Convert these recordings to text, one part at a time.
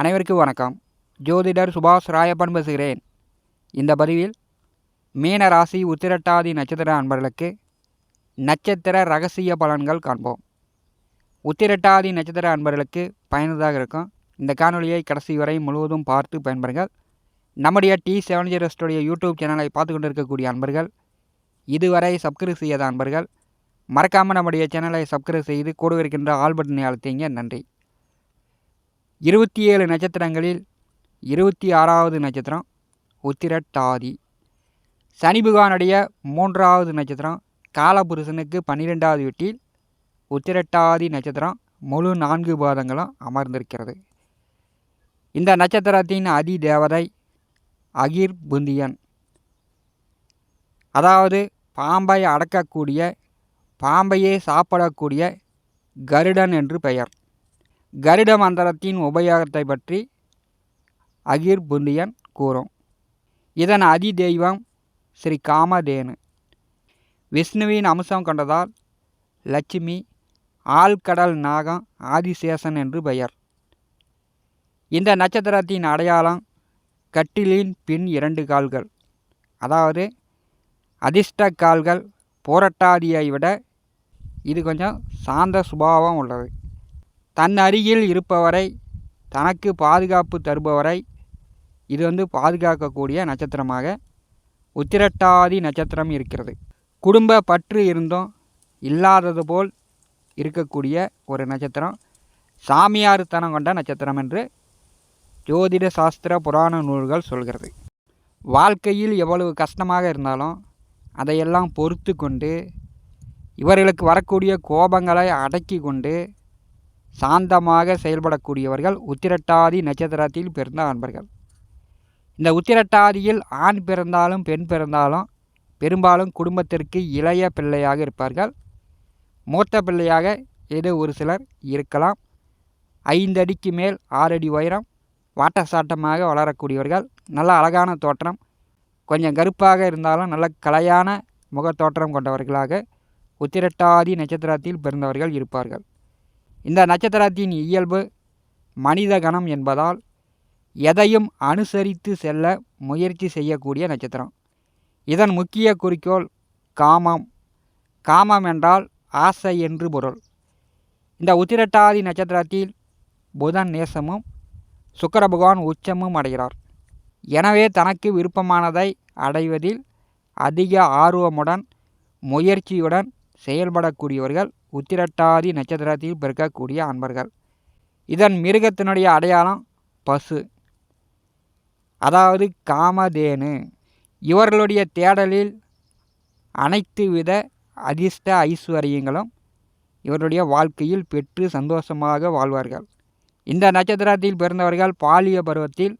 அனைவருக்கும் வணக்கம். ஜோதிடர் சுபாஷ் ராயப்பன் பேசுகிறேன். இந்த பதிவில் மீன ராசி உத்திரட்டாதி நட்சத்திர அன்பர்களுக்கு நட்சத்திர ரகசிய பலன்கள் காண்போம். உத்திரட்டாதி நட்சத்திர அன்பர்களுக்கு பயனுள்ளதாக இருக்கும். இந்த காணொலியை கடைசி வரை முழுவதும் பார்த்து பயன்பெறுங்கள். நம்முடைய டி செவன் ஜீரோஸ்டுடைய யூடியூப் சேனலை பார்த்து கொண்டிருக்கக்கூடிய அன்பர்கள் இதுவரை சப்ஸ்கிரைப் செய்யாத அன்பர்கள் மறக்காமல் நம்முடைய சேனலை சப்ஸ்கிரைப் செய்து கூட இருக்கின்ற ஆல் பட்டனை அழுத்திங்க. நன்றி. இருபத்தி ஏழு நட்சத்திரங்களில் இருபத்தி ஆறாவது நட்சத்திரம் உத்திரட்டாதி. சனிபுகானுடைய மூன்றாவது நட்சத்திரம் காலபுருஷனுக்கு பன்னிரெண்டாவது வீட்டில் உத்திரட்டாதி நட்சத்திரம் முழு நான்கு பாதங்களும் அமர்ந்திருக்கிறது. இந்த நட்சத்திரத்தின் அதி தேவதை அகிர் புந்தியன். அதாவது பாம்பை அடக்கக்கூடிய பாம்பையே சாப்பிடக்கூடிய கருடன் என்று பெயர். கருட மந்திரத்தின் உபயோகத்தை பற்றி அகிர் புந்தியன் கூறும். இதன் அதி தெய்வம் ஸ்ரீ காமதேனு. விஷ்ணுவின் அம்சம் கொண்டதால் லட்சுமி ஆழ்கடல் நாகம் ஆதிசேஷன் என்று பெயர். இந்த நட்சத்திரத்தின் அடையாளம் கட்டிலின் பின் இரண்டு கால்கள். அதாவது அதிர்ஷ்ட கால்கள் போராட்டாதியை விட இது கொஞ்சம் சாந்த சுபாவம் உள்ளது. தன் அருகில் இருப்பவரை தனக்கு பாதுகாப்பு தருபவரை இது வந்து பாதுகாக்கக்கூடிய நட்சத்திரமாக உத்திரட்டாதி நட்சத்திரம் இருக்கிறது. குடும்ப பற்று இருந்தும் இல்லாதது போல் இருக்கக்கூடிய ஒரு நட்சத்திரம் சாமியார்த்தனம் கொண்ட நட்சத்திரம் என்று ஜோதிட சாஸ்திர புராண நூல்கள் சொல்கிறது. வாழ்க்கையில் எவ்வளவு கஷ்டமாக இருந்தாலும் அதையெல்லாம் பொறுத்து கொண்டு இவர்களுக்கு வரக்கூடிய கோபங்களை அடக்கி கொண்டு சாந்தமாக செயல்படக்கூடியவர்கள் உத்திரட்டாதி நட்சத்திரத்தில் பிறந்த அன்பர்கள். இந்த உத்திரட்டாதியில் ஆண் பிறந்தாலும் பெண் பிறந்தாலும் பெரும்பாலும் குடும்பத்திற்கு இளைய பிள்ளையாக இருப்பார்கள். மூத்த பிள்ளையாக ஏதோ ஒரு சிலர் இருக்கலாம். ஐந்து அடிக்கு மேல் ஆறு அடி உயரம் வாட்டசாட்டமாக வளரக்கூடியவர்கள் நல்ல அழகான தோற்றம் கொஞ்சம் கருப்பாக இருந்தாலும் நல்ல கலையான முகத்தோற்றம் கொண்டவர்களாக உத்திரட்டாதி நட்சத்திரத்தில் பிறந்தவர்கள் இருப்பார்கள். இந்த நட்சத்திரத்தின் இயல்பு மனித கணம் என்பதால் எதையும் அனுசரித்து செல்ல முயற்சி செய்யக்கூடிய நட்சத்திரம். இதன் முக்கிய குறிக்கோள் காமம். காமம் என்றால் ஆசை என்று பொருள். இந்த உத்திரட்டாதி நட்சத்திரத்தில் புதன் நேசமும் சுக்கர பகவான் உச்சமும் அடைகிறார். எனவே தனக்கு விருப்பமானதை அடைவதில் அதிக ஆர்வமுடன் முயற்சியுடன் செயல்படக்கூடியவர்கள் உத்திரட்டாதி நட்சத்திரத்தில் பிறக்கக்கூடிய அன்பர்கள். இதன் மிருகத்தினுடைய அடையாளம் பசு. அதாவது காமதேனு. இவர்களுடைய தேடலில் அனைத்து வித அதிர்ஷ்ட ஐஸ்வர்யங்களும் இவருடைய வாழ்க்கையில் பெற்று சந்தோஷமாக வாழ்வார்கள். இந்த நட்சத்திரத்தில் பிறந்தவர்கள் பாலிய பருவத்தில்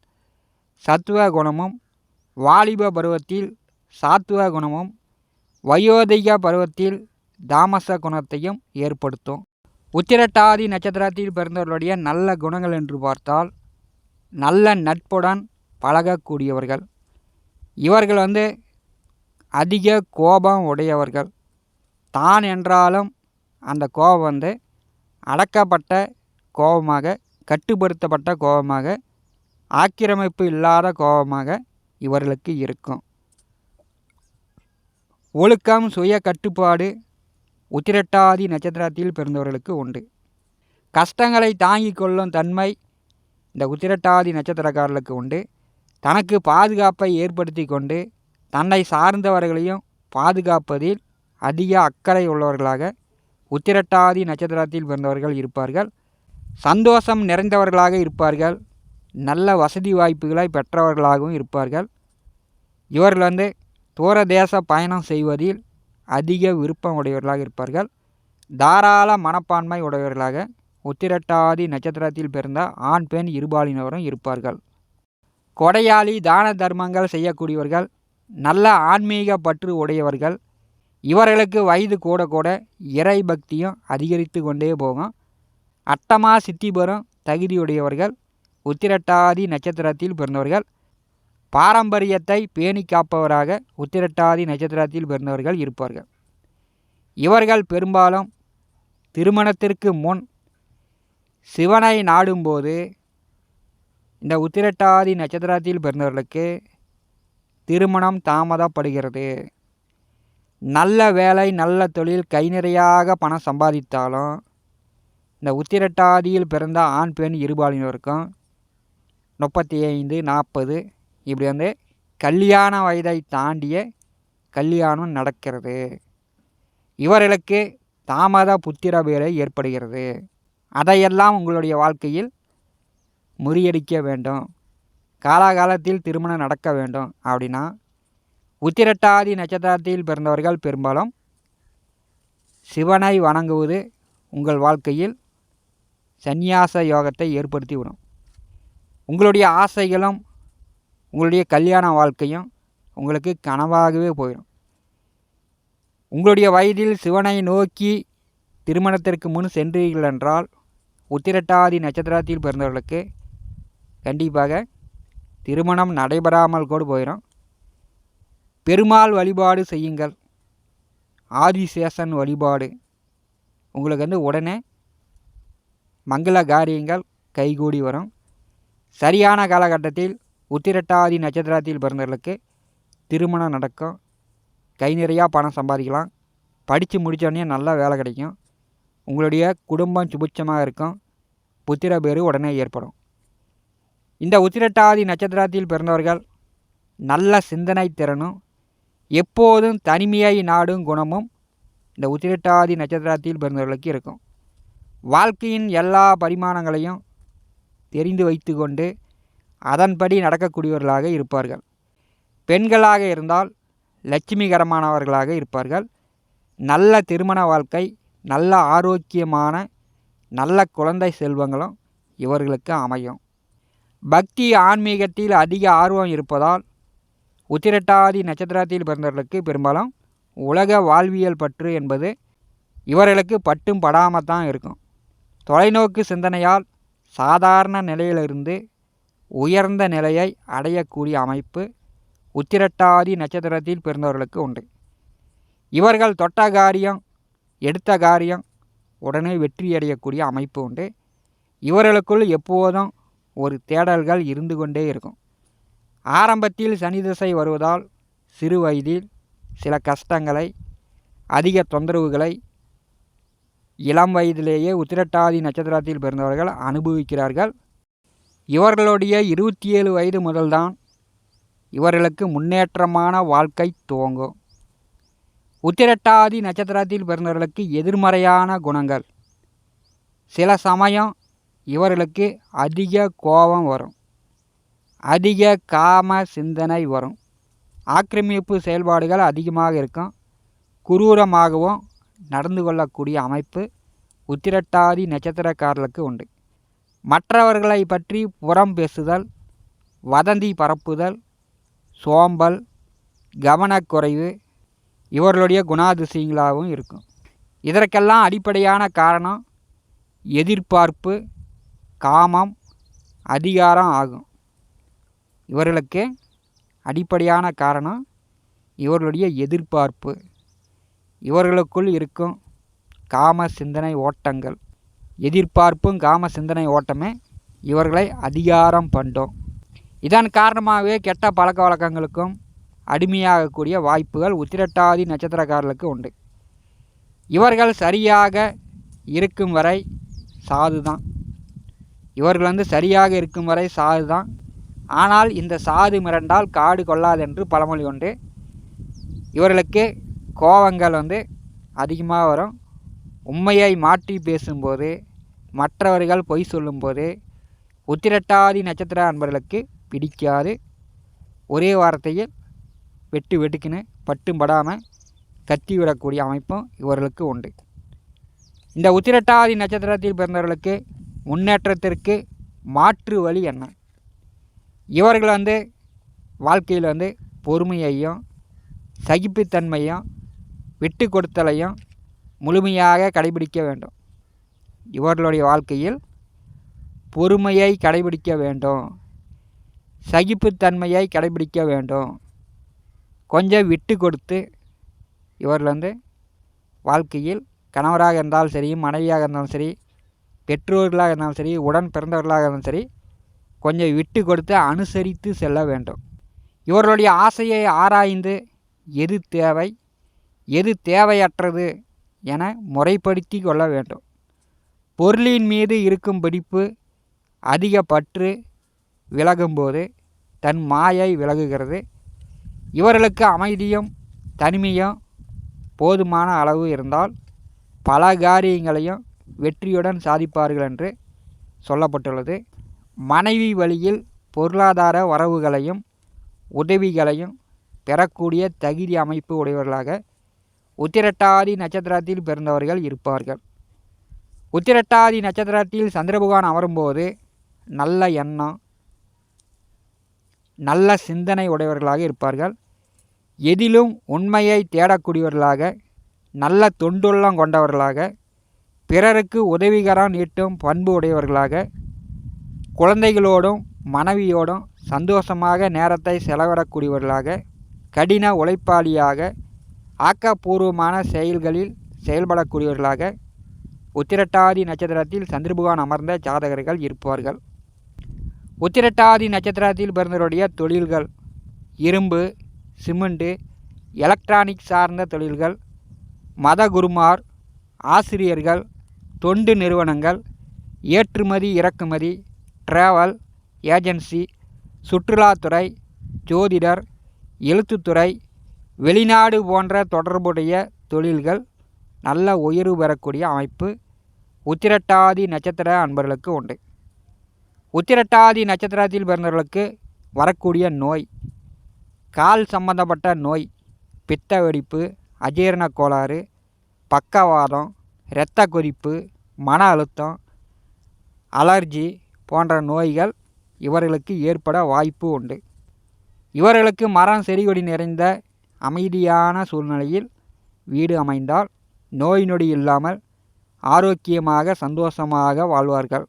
சத்துவ குணமும் வாலிப பருவத்தில் சாத்துவ குணமும் வயோதிக பருவத்தில் தாமச குணத்தையும் ஏற்படுத்தும். உத்திரட்டாதி நட்சத்திரத்தில் பிறந்தவர்களுடைய நல்ல குணங்கள் என்று பார்த்தால் நல்ல நட்புடன் பழகக்கூடியவர்கள். இவர்கள் வந்து அதிக கோபம் உடையவர்கள். தான் என்றாலும் அந்த கோபம் வந்து அடக்கப்பட்ட கோபமாக கட்டுப்படுத்தப்பட்ட கோபமாக ஆக்கிரமிப்பு இல்லாத கோபமாக இவர்களுக்கு இருக்கும். ஒழுக்கம் சுய கட்டுப்பாடு உத்திரட்டாதி நட்சத்திரத்தில் பிறந்தவர்களுக்கு உண்டு. கஷ்டங்களை தாங்கிக் கொள்ளும் தன்மை இந்த உத்திரட்டாதி நட்சத்திரக்காரர்களுக்கு உண்டு. தனக்கு பாதுகாப்பை ஏற்படுத்தி கொண்டு தன்னை சார்ந்தவர்களையும் பாதுகாப்பதில் அதிக அக்கறை உள்ளவர்களாக உத்திரட்டாதி நட்சத்திரத்தில் பிறந்தவர்கள் இருப்பார்கள். சந்தோஷம் நிறைந்தவர்களாக இருப்பார்கள். நல்ல வசதி வாய்ப்புகளை பெற்றவர்களாகவும் இருப்பார்கள். இவர்கள் வந்து தூர தேச பயணம் செய்வதில் அதிக விருப்பம் உடையவர்களாக இருப்பார்கள். தாராள மனப்பான்மை உடையவர்களாக உத்திரட்டாதி நட்சத்திரத்தில் பிறந்த ஆண் பெண் இருபாலினரும் இருப்பார்கள். கொடையாளி தான தர்மங்கள் செய்யக்கூடியவர்கள் நல்ல ஆன்மீக பற்று உடையவர்கள் இவர்களுக்கு வயது கூட கூட இறை பக்தியும் அதிகரித்து கொண்டே போகும். அட்டமா சித்தி பெறும் தகுதியுடையவர்கள் உத்திரட்டாதி நட்சத்திரத்தில் பிறந்தவர்கள் பாரம்பரியத்தை பேணி காப்பவராக உத்திரட்டாதி நட்சத்திரத்தில் பிறந்தவர்கள் இருப்பார்கள். இவர்கள் பெரும்பாலும் திருமணத்திற்கு முன் சிவனை நாடும்போது இந்த உத்திரட்டாதி நட்சத்திரத்தில் பிறந்தவர்களுக்கு திருமணம் தாமதப்படுகிறது. நல்ல வேலை நல்ல தொழில் கை நிறையாக பணம் சம்பாதித்தாலும் இந்த உத்திரட்டாதியில் பிறந்த ஆண் பெண் இருபாலினருக்கும் முப்பத்தி ஐந்து நாற்பது இப்படி வந்து கல்யாண வயதை தாண்டிய கல்யாணம் நடக்கிறது. இவர்களுக்கு தாமத புத்திர பேரை ஏற்படுகிறது. அதையெல்லாம் உங்களுடைய வாழ்க்கையில் முறியடிக்க வேண்டும். காலாகாலத்தில் திருமணம் நடக்க வேண்டும் அப்படின்னா உத்திரட்டாதி நட்சத்திரத்தில் பிறந்தவர்கள் பெரும்பாலும் சிவனை வணங்குவது உங்கள் வாழ்க்கையில் சந்நியாச யோகத்தை ஏற்படுத்திவிடும் உங்களுடைய ஆசைகளும் உங்களுடைய கல்யாண வாழ்க்கையும் உங்களுக்கு கனவாகவே போயிடும். உங்களுடைய வயதில் சிவனை நோக்கி திருமணத்திற்கு முன் சென்றீர்கள் என்றால் உத்திரட்டாதி நட்சத்திரத்தில் பிறந்தவர்களுக்கு கண்டிப்பாக திருமணம் நடைபெறாமல் கூட போயிடும். பெருமாள் வழிபாடு செய்யுங்கள். ஆதிசேஷன் வழிபாடு. உங்களுக்கு வந்து உடனே மங்கள காரியங்கள் கைகூடி வரும். சரியான காலகட்டத்தில் உத்திரட்டாதி நட்சத்திரத்தில் பிறந்தவர்களுக்கு திருமணம் நடக்கும். கை நிறையா பணம் சம்பாதிக்கலாம். படித்து முடித்தோடனே நல்ல வேலை கிடைக்கும். உங்களுடைய குடும்பம் சுபிட்சமாக இருக்கும். புத்திர பேரு உடனே ஏற்படும். இந்த உத்திரட்டாதி நட்சத்திரத்தில் பிறந்தவர்கள் நல்ல சிந்தனை திறனும் எப்போதும் தனிமையை நாடும் குணமும் இந்த உத்திரட்டாதி நட்சத்திரத்தில் பிறந்தவர்களுக்கு இருக்கும். வாழ்க்கையின் எல்லா பரிமாணங்களையும் தெரிந்து வைத்து கொண்டு அதன்படி நடக்கக்கூடியவர்களாக இருப்பார்கள். பெண்களாக இருந்தால் லட்சுமிகரமானவர்களாக இருப்பார்கள். நல்ல திருமண வாழ்க்கை நல்ல ஆரோக்கியமான நல்ல குழந்தை செல்வங்களும் இவர்களுக்கு அமையும். பக்தி ஆன்மீகத்தில் அதிக ஆர்வம் இருப்பதால் உத்திரட்டாதி நட்சத்திரத்தில் பிறந்தவர்களுக்கு பெரும்பாலும் உலக வாழ்வியல் பற்று என்பது இவர்களுக்கு பட்டும் படாமல் தான் இருக்கும். தொலைநோக்கு சிந்தனையால் சாதாரண நிலையிலிருந்து உயர்ந்த நிலையை அடையக்கூடிய அமைப்பு உத்திரட்டாதி நட்சத்திரத்தில் பிறந்தவர்களுக்கு உண்டு. இவர்கள் தொட்ட காரியம் எடுத்த காரியம் உடனே வெற்றி அடையக்கூடிய அமைப்பு உண்டு. இவர்களுக்குள் எப்போதும் ஒரு தேடல்கள் இருந்து கொண்டே இருக்கும். ஆரம்பத்தில் சனி திசை வருவதால் சிறு வயதில் சில கஷ்டங்களை அதிக தொந்தரவுகளை இளம் வயதிலேயே உத்திரட்டாதி நட்சத்திரத்தில் பிறந்தவர்கள் அனுபவிக்கிறார்கள். இவர்களுடைய இருபத்தி ஏழு வயது முதல்தான் இவர்களுக்கு முன்னேற்றமான வாழ்க்கை துவங்கும். உத்திரட்டாதி நட்சத்திரத்தில் பிறந்தவர்களுக்கு எதிர்மறையான குணங்கள். சில சமயம் இவர்களுக்கு அதிக கோபம் வரும். அதிக காம சிந்தனை வரும். ஆக்கிரமிப்பு செயல்பாடுகள் அதிகமாக இருக்கும். குரூரமாகவும் நடந்து கொள்ளக்கூடிய அமைப்பு உத்திரட்டாதி நட்சத்திரக்காரர்களுக்கு உண்டு. மற்றவர்களை பற்றி புறம் பேசுதல் வதந்தி பரப்புதல் சோம்பல் கவனக்குறைவு இவர்களுடைய குணாதிசயங்களாகவும் இருக்கும். இதற்கெல்லாம் அடிப்படையான காரணம் எதிர்பார்ப்பு காமம் அதிகாரம் ஆகும். இவர்களுக்கு அடிப்படையான காரணம் இவர்களுடைய எதிர்பார்ப்பு. இவர்களுக்குள் இருக்கும் காம சிந்தனை ஓட்டங்கள். எதிர்பார்ப்பும் காம சிந்தனை ஓட்டமே இவர்களை அதிகாரம் பண்ணும் இதன் காரணமாகவே கெட்ட பழக்க வழக்கங்களுக்கும் அடிமையாகக்கூடிய வாய்ப்புகள் உத்திரட்டாதி நட்சத்திரக்காரர்களுக்கு உண்டு. இவர்கள் சரியாக இருக்கும் வரை சாது தான் இவர்கள் வந்து சரியாக இருக்கும் வரை சாது தான் ஆனால் இந்த சாது மிரண்டால் காடு கொள்ளாதென்று பழமொழி உண்டு. இவர்களுக்கு கோவங்கள் வந்து அதிகமாக வரும். உண்மையை மாற்றி பேசும்போது மற்றவர்கள் பொய் சொல்லும்போது உத்திரட்டாதி நட்சத்திர அன்பர்களுக்கு பிடிக்காது. ஒரே வார்த்தையில் வெட்டு வெட்டுக்குன்னு பட்டும் படாமல் கத்தி விடக்கூடிய அமைப்பும் இவர்களுக்கு உண்டு. இந்த உத்திரட்டாதி நட்சத்திரத்தில் பிறந்தவர்களுக்கு முன்னேற்றத்திற்கு மாற்று வழி என்ன? இவர்கள் வந்து வாழ்க்கையில் வந்து பொறுமையையும் சகிப்புத்தன்மையும் விட்டு கொடுத்தலையும் முழுமையாக கடைபிடிக்க வேண்டும். இவர்களுடைய வாழ்க்கையில் பொறுமையை கடைபிடிக்க வேண்டும். சகிப்புத்தன்மையை கடைபிடிக்க வேண்டும். கொஞ்சம் விட்டு கொடுத்து இவர்கள் வந்து வாழ்க்கையில் கணவராக இருந்தாலும் சரி மனைவியாக இருந்தாலும் சரி பெற்றோர்களாக இருந்தாலும் சரி உடன் பிறந்தவர்களாக இருந்தாலும் சரி கொஞ்சம் விட்டு கொடுத்து அனுசரித்து செல்ல வேண்டும். இவர்களுடைய ஆசையை ஆராய்ந்து எது தேவை எது தேவையற்றது என முறைப்படுத்தி கொள்ள வேண்டும். பொருளின் மீது இருக்கும் பிடிப்பு அதிக பற்று விலகும்போது தன் மாயை விலகுகிறது. இவர்களுக்கு அமைதியும் தனிமையும் போதுமான அளவு இருந்தால் பல காரியங்களையும் வெற்றியுடன் சாதிப்பார்கள் என்று சொல்லப்பட்டுள்ளது. மனைவி வழியில் பொருளாதார வரவுகளையும் உதவிகளையும் பெறக்கூடிய தகுதி அமைப்பு உடையவர்களாக உத்திரட்டாதி நட்சத்திரத்தில் பிறந்தவர்கள் இருப்பார்கள். உத்திரட்டாதி நட்சத்திரத்தில் சந்திரபகவான் அமரும்போது நல்ல எண்ணம் நல்ல சிந்தனை உடையவர்களாக இருப்பார்கள். எதிலும் உண்மையை தேடக்கூடியவர்களாக நல்ல தொண்டுள்ளம் கொண்டவர்களாக பிறருக்கு உதவிகரம் நீட்டும் பண்பு உடையவர்களாக குழந்தைகளோடும் மனைவியோடும் சந்தோஷமாக நேரத்தை செலவிடக்கூடியவர்களாக கடின உழைப்பாளியாக ஆக்கப்பூர்வமான செயல்களில் செயல்படக்கூடியவர்களாக உத்திரட்டாதி நட்சத்திரத்தில் சந்திரபகவான் அமர்ந்த ஜாதகர்கள் இருப்பார்கள் உத்திரட்டாதி நட்சத்திரத்தில் பிறந்தவருடைய தொழில்கள் இரும்பு சிமெண்டு எலக்ட்ரானிக் சார்ந்த தொழில்கள் மத குருமார் ஆசிரியர்கள் தொண்டு நிறுவனங்கள் ஏற்றுமதி இறக்குமதி டிராவல் ஏஜென்சி சுற்றுலாத்துறை ஜோதிடர் எழுத்துத்துறை வெளிநாடு போன்ற தொடர்புடைய தொழில்கள் நல்ல உயர்வு பெறக்கூடிய அமைப்பு உத்திரட்டாதி நட்சத்திர அன்பர்களுக்கு உண்டு. உத்திரட்டாதி நட்சத்திரத்தில் பிறந்தவர்களுக்கு வரக்கூடிய நோய் கால் சம்பந்தப்பட்ட நோய் பித்த வெடிப்பு அஜீரண கோளாறு பக்கவாதம் இரத்த கொதிப்பு மன அழுத்தம் அலர்ஜி போன்ற நோய்கள் இவர்களுக்கு ஏற்பட வாய்ப்பு உண்டு. இவர்களுக்கு மரம் செடிகொடி நிறைந்த அமைதியான சூழ்நிலையில் வீடு அமைந்தால் நோய் நொடி இல்லாமல் ஆரோக்கியமாக சந்தோஷமாக வாழ்வார்கள்.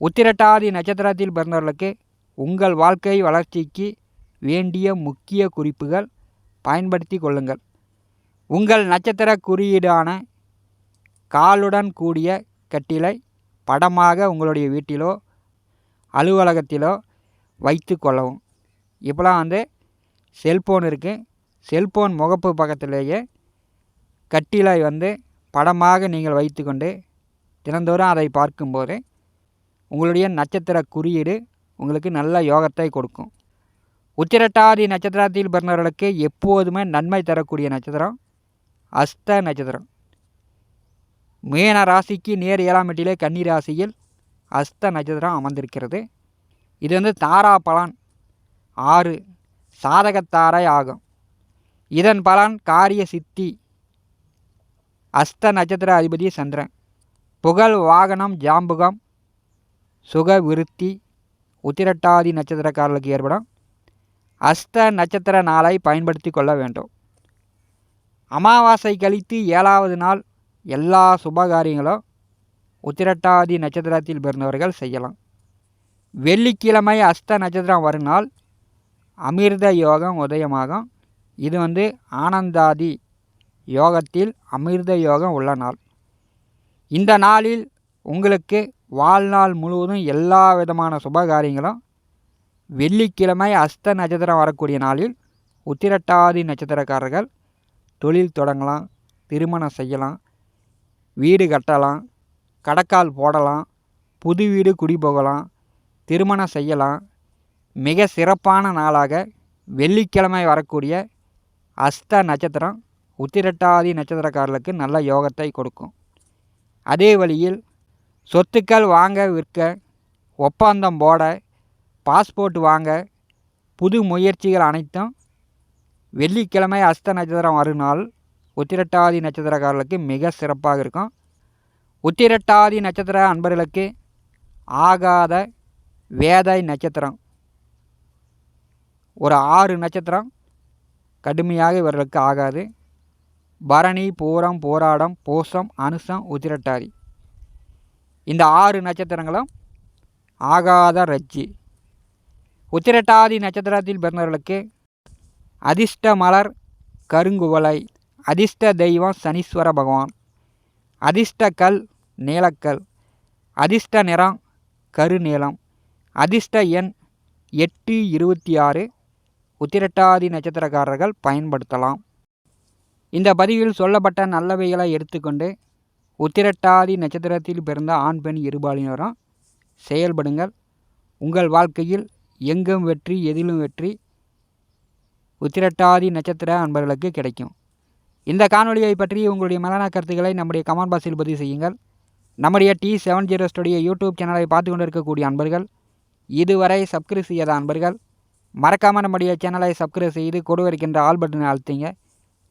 உத்திரட்டாதி நட்சத்திரத்தில் பிறந்தவர்களுக்கு உங்கள் வாழ்க்கை வளர்ச்சிக்கு வேண்டிய முக்கிய குறிப்புகள் பயன்படுத்தி கொள்ளுங்கள். உங்கள் நட்சத்திர குறியீடான காலுடன் கூடிய கட்டிலை படமாக உங்களுடைய வீட்டிலோ அலுவலகத்திலோ வைத்து கொள்ளவும். இப்போலாம் வந்து செல்ஃபோன் இருக்குது செல்ஃபோன் முகப்பு பக்கத்திலேயே கட்டிலை வந்து படமாக நீங்கள் வைத்துக்கொண்டு தினந்தோறும் அதை பார்க்கும்போது உங்களுடைய நட்சத்திர குறியீடு உங்களுக்கு நல்ல யோகத்தை கொடுக்கும். உத்திரட்டாதி நட்சத்திரத்தில் பிறந்தவர்களுக்கு எப்போதுமே நன்மை தரக்கூடிய நட்சத்திரம் அஸ்த நட்சத்திரம். மீன ராசிக்கு நேர் ஏழாம் எட்டிலே கன்னி ராசியில் அஸ்த நட்சத்திரம் அமர்ந்திருக்கிறது. இது வந்து தாரா பலன் ஆறு சாதகத்தாரை ஆகும். இதன் பலன் காரிய சித்தி அஸ்த நட்சத்திர அதிபதி சந்திரன். புகழ் வாகனம் ஜாம்புகம் சுக விருத்தி உத்திரட்டாதி நட்சத்திரக்காரர்களுக்கு ஏற்படும் அஸ்த நட்சத்திர நாளை பயன்படுத்தி கொள்ள வேண்டும். அமாவாசை கழித்து ஏழாவது நாள் எல்லா சுபகாரியங்களும் உத்திரட்டாதி நட்சத்திரத்தில் பிறந்தவர்கள் செய்யலாம். வெள்ளிக்கிழமை அஸ்த நட்சத்திரம் வரும் நாள் அமிர்த யோகம் உதயமாகும். இது வந்து ஆனந்தாதி யோகத்தில் அமிர்த யோகம் உள்ள நாள். இந்த நாளில் உங்களுக்கு வாழ்நாள் முழுவதும் எல்லா விதமான சுபகாரியங்களும் வெள்ளிக்கிழமை அஸ்த நட்சத்திரம் வரக்கூடிய நாளில் உத்திரட்டாதி நட்சத்திரக்காரர்கள் தொழில் தொடங்கலாம் திருமணம் செய்யலாம் வீடு கட்டலாம் கடக்கால் போடலாம் புது வீடு குடி போகலாம் திருமணம் செய்யலாம். மிக சிறப்பான நாளாக வெள்ளிக்கிழமை வரக்கூடிய அஸ்த நட்சத்திரம் உத்திரட்டாதி நட்சத்திரக்காரர்களுக்கு நல்ல யோகத்தை கொடுக்கும். அதே வழியில் சொத்துக்கள் வாங்க விற்க ஒப்பந்தம் போட பாஸ்போர்ட் வாங்க புது முயற்சிகள் அனைத்தும் வெள்ளிக்கிழமை அஸ்த நட்சத்திரம் வரும் நாள் உத்திரட்டாதி நட்சத்திரக்காரர்களுக்கு மிக சிறப்பாக இருக்கும். உத்திரட்டாதி நட்சத்திர அன்பர்களுக்கு ஆகாத வேதை நட்சத்திரம். ஒரு ஆறு நட்சத்திரம் கடுமையாக இவர்களுக்கு ஆகாது. பரணி பூரம் போராடம் போஷம் அனுசம் உத்திரட்டாதி இந்த ஆறு நட்சத்திரங்களும் ஆகாத ரஜ்ஜி. உத்திரட்டாதி நட்சத்திரத்தில் பிறந்தவர்களுக்கு அதிர்ஷ்ட மலர் கருங்குவலை அதிர்ஷ்ட தெய்வம் சனீஸ்வர பகவான். அதிர்ஷ்ட கல் நீலக்கல். அதிர்ஷ்ட நிறம் கருநீளம் அதிர்ஷ்ட எண் எட்டு இருபத்தி ஆறு. உத்திரட்டாதி நட்சத்திரக்காரர்கள் பயன்படுத்தலாம். இந்த பதிவில் சொல்லப்பட்ட நல்லவைகளை எடுத்துக்கொண்டு உத்திரட்டாதி நட்சத்திரத்தில் பிறந்த ஆண் பெண் இருபாலினரும் செயல்படுங்கள். உங்கள் வாழ்க்கையில் எங்கும் வெற்றி எதிலும் வெற்றி உத்திரட்டாதி நட்சத்திர அன்பர்களுக்கு கிடைக்கும். இந்த காணொலியை பற்றி உங்களுடைய மலனா கருத்துக்களை நம்முடைய கமெண்ட் பாக்ஸில் பதிவு செய்யுங்கள். நம்முடைய T seven zero studio YouTube சேனலை பார்த்து கொண்டிருக்கக்கூடிய அன்பர்கள் இதுவரை சப்ஸ்கிரைப் செய்யாத அன்பர்கள் மறக்காமல் நம்முடைய சேனலை சப்ஸ்கிரைப் செய்து கொடு வருகின்ற ஆல் பட்டனை அழுத்திங்க.